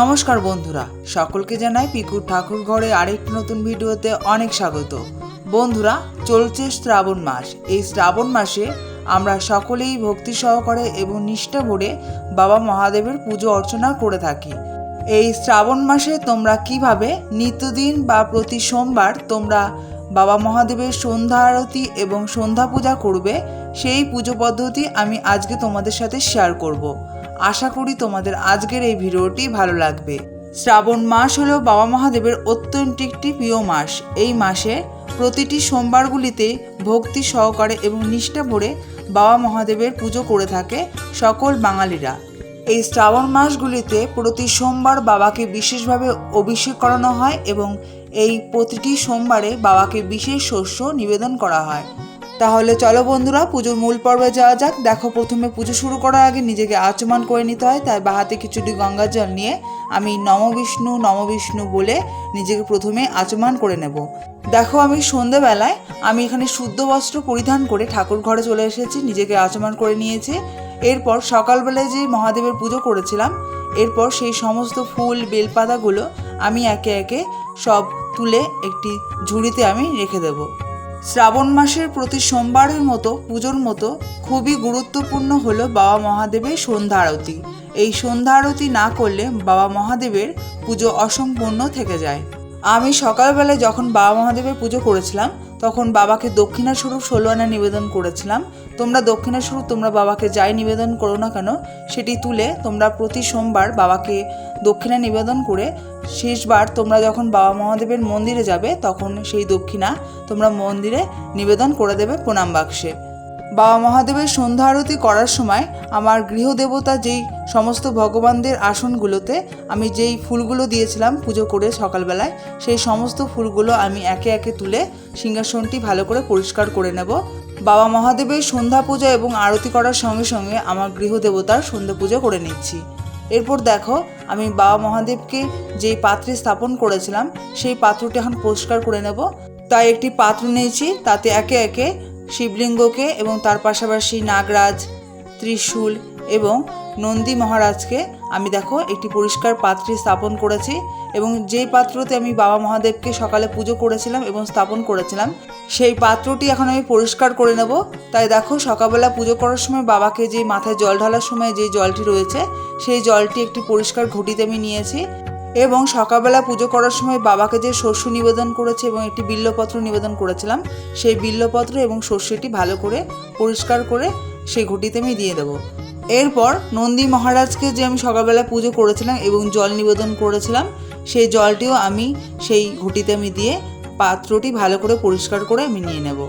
নমস্কার বন্ধুরা, সকলকে জানাই পিকুর ঠাকুর ঘরে আরেকটি নতুন ভিডিওতে অনেক স্বাগত। বন্ধুরা, চলছে শ্রাবণ মাস। এই শ্রাবণ মাসে আমরা সকলেই ভক্তি সহকারে এবং নিষ্ঠা ভরে বাবা মহাদেবের পুজো অর্চনা করে থাকি। এই শ্রাবণ মাসে তোমরা কীভাবে নিত্যদিন বা প্রতি সোমবার তোমরা বাবা মহাদেবের সন্ধ্যা আরতি এবং সন্ধ্যা পূজা করবে, সেই পুজো পদ্ধতি আমি আজকে তোমাদের সাথে শেয়ার করব। আশা করি তোমাদের আজকের এই ভিডিওটি ভালো লাগবে। শ্রাবণ মাস হলো বাবা মহাদেবের অত্যন্ত একটি প্রিয় মাস। এই মাসে প্রতিটি সোমবারগুলিতে ভক্তি সহকারে এবং নিষ্ঠা ভরে বাবা মহাদেবের পুজো করে থাকে সকল বাঙালিরা। এই শ্রাবণ মাসগুলিতে প্রতি সোমবার বাবাকে বিশেষভাবে অভিষেক করানো হয় এবং এই প্রতিটি সোমবারে বাবাকে বিশেষ শস্য নিবেদন করা হয়। তাহলে চলো বন্ধুরা, পুজোর মূল পর্বে যাওয়া যাক। দেখো, প্রথমে পুজো শুরু করার আগে নিজেকে আচমান করে নিতে হয়, তাই বাহাতে কিছুটি গঙ্গা জল নিয়ে আমি নমবিষ্ণু নমবিষ্ণু বলে নিজেকে প্রথমে আচমান করে নেব। দেখো, আমি সন্ধেবেলায় আমি এখানে শুদ্ধ বস্ত্র পরিধান করে ঠাকুর ঘরে চলে এসেছি, নিজেকে আচমান করে নিয়েছি। এরপর সকালবেলায় যে মহাদেবের পুজো করেছিলাম, এরপর সেই সমস্ত ফুল, বেলপাতাগুলো আমি একে একে সব তুলে একটি ঝুড়িতে আমি রেখে দেবো। শ্রাবণ মাসের প্রতি সোমবারের মতো পুজোর মতো খুবই গুরুত্বপূর্ণ হলো বাবা মহাদেবের সন্ধ্যা আরতি। এই সন্ধ্যা আরতি না করলে বাবা মহাদেবের পুজো অসম্পূর্ণ থেকে যায়। আমি সকালবেলায় যখন বাবা মহাদেবের পুজো করেছিলাম, তখন বাবাকে দক্ষিণা স্বরূপ ষোলো আনা নিবেদন করেছিলাম। তোমরা দক্ষিণা স্বরূপ তোমরা বাবাকে যাই নিবেদন করো না কেন, সেটি তুলে তোমরা প্রতি সোমবার বাবাকে দক্ষিণা নিবেদন করে শেষবার তোমরা যখন বাবা মহাদেবের মন্দিরে যাবে, তখন সেই দক্ষিণা তোমরা মন্দিরে নিবেদন করে দেবে প্রণাম বাক্সে। বাবা মহাদেবের সন্ধ্যা আরতি করার সময় আমার গৃহদেবতা যেই সমস্ত ভগবানদের আসনগুলোতে আমি যেই ফুলগুলো দিয়েছিলাম পুজো করে সকালবেলায়, সেই সমস্ত ফুলগুলো আমি একে একে তুলে সিংহাসনটি ভালো করে পরিষ্কার করে নেব। বাবা মহাদেবের সন্ধ্যা পূজা এবং আরতি করার সঙ্গে সঙ্গে আমার গৃহদেবতার সন্ধ্যা পুজো করে নিচ্ছি। এরপর দেখো, আমি বাবা মহাদেবকে যেই পাত্রে স্থাপন করেছিলাম, সেই পাত্রটি এখন পরিষ্কার করে নেব। তাই একটি পাত্র নিয়েছি, তাতে একে একে শিবলিঙ্গকে এবং তার পাশাপাশি নাগরাজ, ত্রিশূল এবং নন্দী মহারাজকে আমি দেখো একটি পরিষ্কার পাত্রে স্থাপন করেছি এবং যেই পাত্রতে আমি বাবা মহাদেবকে সকালে পুজো করেছিলাম এবং স্থাপন করেছিলাম, সেই পাত্রটি এখন আমি পরিষ্কার করে নেব। তাই দেখো সকালবেলা পুজো করার সময় বাবাকে যে মাথায় জল ঢালার সময় যে জলটি রয়েছে, সেই জলটি একটি পরিষ্কার ঘটিতে আমি নিয়েছি এবং সকালবেলা পুজো করার সময় বাবাকে যে শস্য নিবেদন করেছে এবং একটি বিল্লপত্র নিবেদন করেছিলাম, সেই বিল্লপত্র এবং শস্যটি ভালো করে পরিষ্কার করে সেই ঘটিতে আমি দিয়ে দেবো। এরপর নন্দী মহারাজকে যে আমি সকালবেলা পুজো করেছিলাম এবং জল নিবেদন করেছিলাম, সেই জলটিও আমি সেই ঘটিতে আমি দিয়ে পাত্রটি ভালো করে পরিষ্কার করে আমি নিয়ে নেব।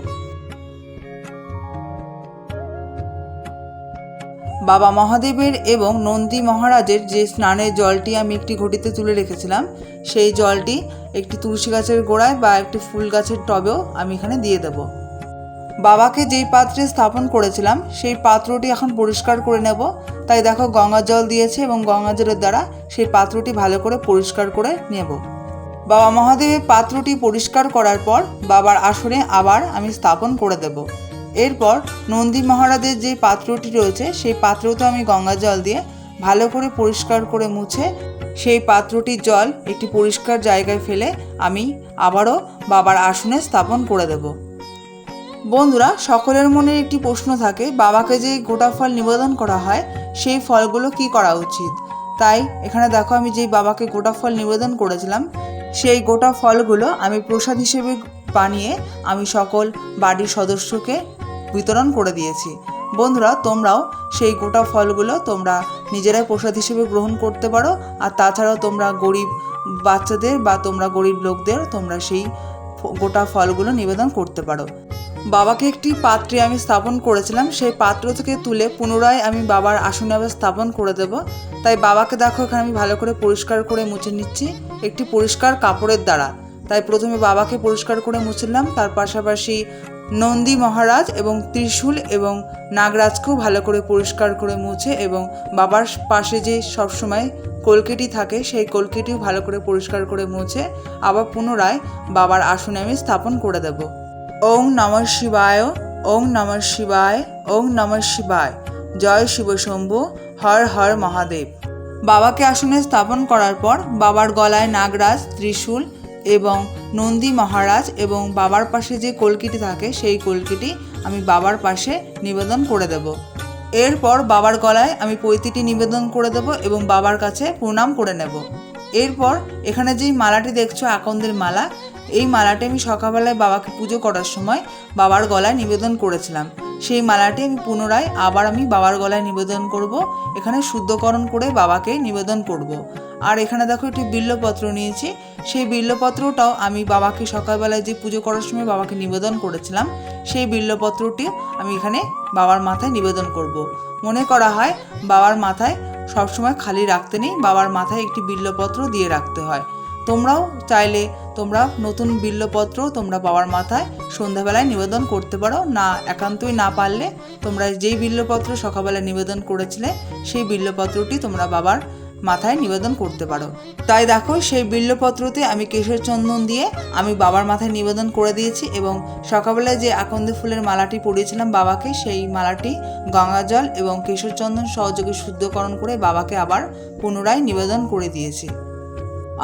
বাবা মহাদেবের এবং নন্দী মহারাজের যে স্নানের জলটি আমি একটি ঘটিতে তুলে রেখেছিলাম, সেই জলটি একটি তুলসী গাছের গোড়ায় বা একটি ফুল গাছের টবেও আমি এখানে দিয়ে দেব। বাবাকে যেই পাত্রে স্থাপন করেছিলাম, সেই পাত্রটি এখন পরিষ্কার করে নেব। তাই দেখো গঙ্গা জল দিয়েছে এবং গঙ্গা জলের দ্বারা সেই পাত্রটি ভালো করে পরিষ্কার করে নেব। বাবা মহাদেবের পাত্রটি পরিষ্কার করার পর বাবার আসনে আবার আমি স্থাপন করে দেব। এরপর নন্দী মহারাজের যে পাত্রটি রয়েছে, সেই পাত্রতে আমি গঙ্গা জল দিয়ে ভালো করে পরিষ্কার করে মুছে সেই পাত্রটির জল একটি পরিষ্কার জায়গায় ফেলে আমি আবারও বাবার আসনে স্থাপন করে দেব। বন্ধুরা, সকলের মনে একটি প্রশ্ন থাকে, বাবাকে যে গোটা ফল নিবেদন করা হয়, সেই ফলগুলো কি করা উচিত? তাই এখানে দেখো, আমি যেই বাবাকে গোটা ফল নিবেদন করেছিলাম, সেই গোটা ফলগুলো আমি প্রসাদ হিসেবে বানিয়ে আমি সকল বাড়ির সদস্যকে বিতরণ করে দিয়েছি। বন্ধুরা, তোমরাও সেই গোটা ফলগুলো তোমরা নিজেরাই প্রসাদ হিসেবে গ্রহণ করতে পারো, আর তাছাড়াও তোমরা গরিব বাচ্চাদের বা তোমরা গরিব লোকদের তোমরা সেই গোটা ফলগুলো নিবেদন করতে পারো। বাবাকে একটি পাত্রে আমি স্থাপন করেছিলাম। সেই পাত্র থেকে তুলে পুনরায় আমি বাবার আসনে আবার স্থাপন করে দেব। তাই বাবাকে দেখো, এখানে আমি ভালো করে পরিষ্কার করে মুছে নিচ্ছি। একটি পরিষ্কার কাপড়ের দ্বারা। তাই প্রথমে বাবাকে পরিষ্কার করে মুছলাম। তার পাশাপাশি নন্দী মহারাজ এবং ত্রিশূল এবং নাগরাজকেও ভালো করে পরিষ্কার করে মুছে এবং বাবার পাশে যে সবসময় কলকেটি থাকে, সেই কলকেটিও ভালো করে পরিষ্কার করে মুছে আবার পুনরায় বাবার আসনে আমি স্থাপন করে দেব। ওং নমঃ শিবায় ওং নমঃ শিবায় ওং নমঃ শিবায়। জয় শিব শম্ভু, হর হর মহাদেব। বাবাকে আসনে স্থাপন করার পর বাবার গলায় নাগরাজ, ত্রিশূল এবং নন্দী মহারাজ এবং বাবার পাশে যে কলকিটি থাকে, সেই কলকিটি আমি বাবার পাশে নিবেদন করে দেব। এরপর বাবার গলায় আমি পৈতিটি নিবেদন করে দেব এবং বাবার কাছে প্রণাম করে নেব। এরপর এখানে যেই মালাটি দেখছ, আকন্দের মালা এই মালাটি আমি সকালবেলায় বাবাকে পুজো করার সময় বাবার গলায় নিবেদন করেছিলাম সেই মালাটি আমি পুনরায় আবার আমি বাবার গলায় নিবেদন করব, এখানে শুদ্ধকরণ করে বাবাকে নিবেদন করব। আর এখানে দেখো একটি বিল্লপত্র নিয়েছি সেই বিল্লপত্রটাও আমি বাবাকে সকালবেলায় যে পুজো করার সময় বাবাকে নিবেদন করেছিলাম, সেই বিল্লপত্রটি আমি এখানে বাবার মাথায় নিবেদন করব। মনে করা হয়, বাবার মাথায় সবসময় খালি রাখতে নেই, বাবার মাথায় একটি বিল্লপত্র দিয়ে রাখতে হয় তোমরাও চাইলে তোমরা নতুন বিল্লপত্র তোমরা বাবার মাথায় সন্ধ্যাবেলায় নিবেদন করতে পারো। না, একান্তই না পারলে তোমরা যেই বিল্লপত্র সকালবেলা নিবেদন করেছিলে, সেই বিল্লপত্রটি তোমরা বাবার মাথায় নিবেদন করতে পারো। তাই দেখো, সেই বিল্লপত্রতে আমি কেশর চন্দন দিয়ে আমি বাবার মাথায় নিবেদন করে দিয়েছি এবং সকালবেলায় যে আকন্দ ফুলের মালাটি পরিয়েছিলাম বাবাকে, সেই মালাটি গঙ্গা জল এবং কেশর চন্দন সহযোগে শুদ্ধকরণ করে বাবাকে আবার পুনরায় নিবেদন করে দিয়েছি।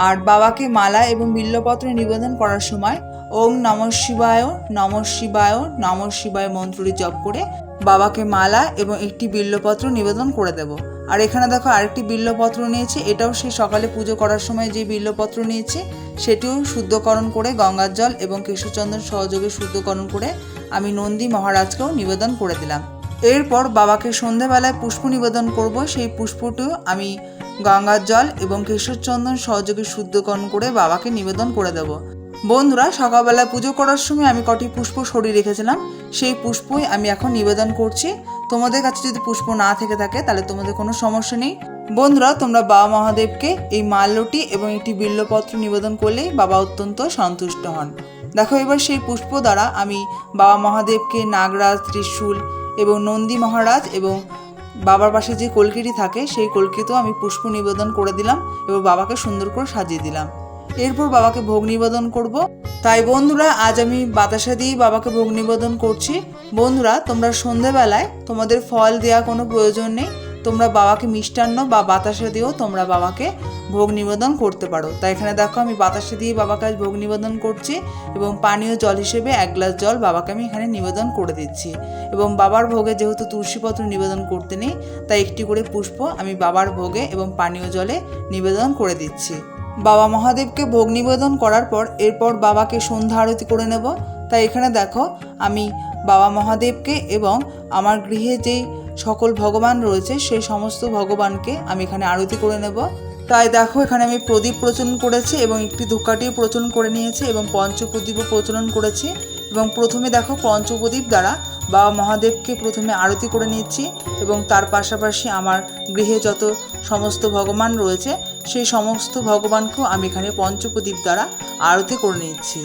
আর বাবাকে মালা এবং বিল্লপত্র নিবেদন করার সময় ওম নম শিবায় নম শিবায় নম শিবায় মন্ত্রটি জপ করে বাবাকে মালা এবং একটি বিল্লপত্র নিবেদন করে দেব। আর এখানে দেখো আরেকটি বিল্লপত্র নিয়েছি, এটাও সেই সকালে পুজো করার সময় যে বিল্লপত্র নিয়েছি, সেটিও শুদ্ধকরণ করে গঙ্গার জল এবং কেশরচন্দন সহযোগে শুদ্ধকরণ করে আমি নন্দী মহারাজকেও নিবেদন করে দিলাম। এরপর বাবাকে সন্ধেবেলায় পুষ্প নিবেদন করব, সেই পুষ্পটিও আমি গঙ্গার জল এবং কেশরচন্দন সহযোগে শুদ্ধকরণ করে বাবাকে নিবেদন করে দেব। বন্ধুরা সকালবেলা পুজো করার সময় আমি কটি পুষ্প সরিয়ে রেখেছিলাম। সেই পুষ্পই আমি এখন নিবেদন করছি। তোমাদের কাছে যদি পুষ্প না থেকে থাকে, তাহলে তোমাদের কোনো সমস্যা নেই। বন্ধুরা, তোমরা বাবা মহাদেবকে এই মাল্যটি এবং একটি বিল্লপত্র নিবেদন করলেই বাবা অত্যন্ত সন্তুষ্ট হন। দেখো, এবার সেই পুষ্প দ্বারা আমি বাবা মহাদেবকে নাগরাজ, ত্রিশূল এবং নন্দী মহারাজ এবং বাবার পাশে যে কলকিটি থাকে, সেই কলকিতেও আমি পুষ্প নিবেদন করে দিলাম এবং বাবাকে সুন্দর করে সাজিয়ে দিলাম। এরপর বাবাকে ভোগ নিবেদন করব। তাই বন্ধুরা, আজ আমি বাতাসা দিয়েই বাবাকে ভোগ নিবেদন করছি। বন্ধুরা, তোমরা সন্ধেবেলায় তোমাদের ফল দেওয়া কোনো প্রয়োজন নেই। তোমরা বাবাকে মিষ্টান্ন বা বাতাসা দিয়েও তোমরা বাবাকে ভোগ নিবেদন করতে পারো। তাই এখানে দেখো, আমি বাতাসা দিয়ে বাবাকে আজ ভোগ নিবেদন করছি এবং পানীয় জল হিসেবে এক গ্লাস জল বাবাকে আমি এখানে নিবেদন করে দিচ্ছি। এবং বাবার ভোগে যেহেতু তুলসীপত্র নিবেদন করতে নেই, তাই একটি করে পুষ্প আমি বাবার ভোগে এবং পানীয় জলে নিবেদন করে দিচ্ছি। বাবা মহাদেবকে ভোগ নিবেদন করার পর এরপর বাবাকে সন্ধ্যা আরতি করে নেব। তাই এখানে দেখো, আমি বাবা মহাদেবকে এবং আমার গৃহে যেই সকল ভগবান রয়েছে, সেই সমস্ত ভগবানকে আমি এখানে আরতি করে নেব। তাই দেখো, এখানে আমি প্রদীপ প্রচলন করেছি এবং একটি ধূপকাঠিও প্রচলন করে নিয়েছি এবং পঞ্চপ্রদীপও প্রচলন করেছি। এবং প্রথমে দেখো, পঞ্চপ্রদীপ দ্বারা বাবা মহাদেবকে প্রথমে আরতি করে নিচ্ছি এবং তার পাশাপাশি আমার গৃহে যত সমস্ত ভগবান রয়েছে, সেই সমস্ত ভগবানকেও আমি এখানে পঞ্চপ্রদীপ দ্বারা আরতি করে নিচ্ছি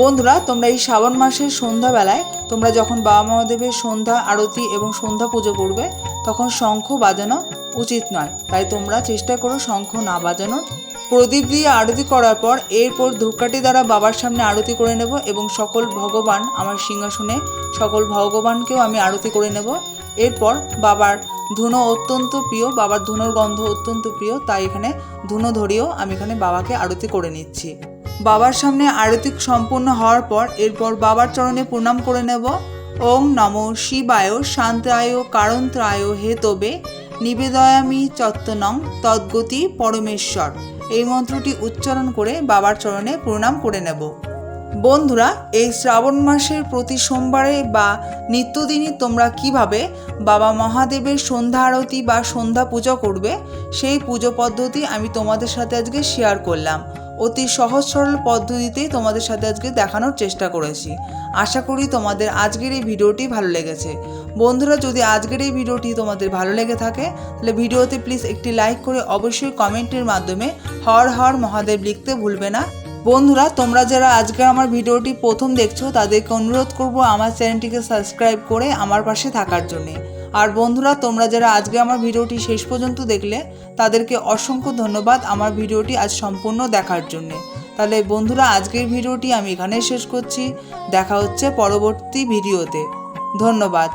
বন্ধুরা, তোমরা এই শ্রাবণ মাসের সন্ধ্যাবেলায়, তোমরা যখন বাবা মহাদেবের সন্ধ্যা আরতি এবং সন্ধ্যা পুজো করবে, তখন শঙ্খ বাজানো উচিত নয়। তাই তোমরা চেষ্টা করো শঙ্খ না বাজানোর। প্রদীপ দিয়ে আরতি করার পর, এরপর ধূপকাঠি দ্বারা বাবার সামনে আরতি করে নেব এবং সকল ভগবান আমার সিংহাসনে, সকল ভগবানকেও আমি আরতি করে নেব। এরপর বাবার ধুনো অত্যন্ত প্রিয়, বাবার ধুনোর গন্ধ অত্যন্ত প্রিয়, তাই এখানে ধুনো ধরিয়েও আমি এখানে বাবাকে আরতি করে নিচ্ছি। বাবার সামনে আরতি সম্পূর্ণ হওয়ার পর এরপর বাবার চরণে প্রণাম করে নেব। ওং নম শিবায় শান্তায় কারন্ত্রায় হে তবে নিবেদয়ামি চত্তনং তদ্গতি পরমেশ্বর। এই মন্ত্রটি উচ্চারণ করে বাবার চরণে প্রণাম করে নেব। বন্ধুরা, এই শ্রাবণ মাসের প্রতি সোমবারে বা নিত্যদিনই তোমরা কীভাবে বাবা মহাদেবের সন্ধ্যা আরতি বা সন্ধ্যা পুজো করবে, সেই পুজো পদ্ধতি আমি তোমাদের সাথে আজকে শেয়ার করলাম। অতি সহজ সরল পদ্ধতিতেই তোমাদের সাথে আজকে দেখানোর চেষ্টা করেছি। আশা করি তোমাদের আজকের এই ভিডিওটি ভালো লেগেছে। বন্ধুরা, যদি আজকের এই ভিডিওটি তোমাদের ভালো লেগে থাকে, তাহলে ভিডিওতে প্লিজ একটি লাইক করে অবশ্যই কমেন্টের মাধ্যমে হর হর মহাদেব লিখতে ভুলবে না। বন্ধুরা, তোমরা যারা আজকে আমার ভিডিওটি প্রথম দেখছ, তাদেরকে অনুরোধ করব আমার চ্যানেলটিকে সাবস্ক্রাইব করে আমার পাশে থাকার জন্যে। আর বন্ধুরা, তোমরা যারা আজকে আমার ভিডিওটি শেষ পর্যন্ত দেখলে, তাদেরকে অসংখ্য ধন্যবাদ আমার ভিডিওটি আজ সম্পূর্ণ দেখার জন্যে। তাহলে বন্ধুরা, আজকের ভিডিওটি আমি এখানেই শেষ করছি। দেখা হচ্ছে পরবর্তী ভিডিওতে। ধন্যবাদ।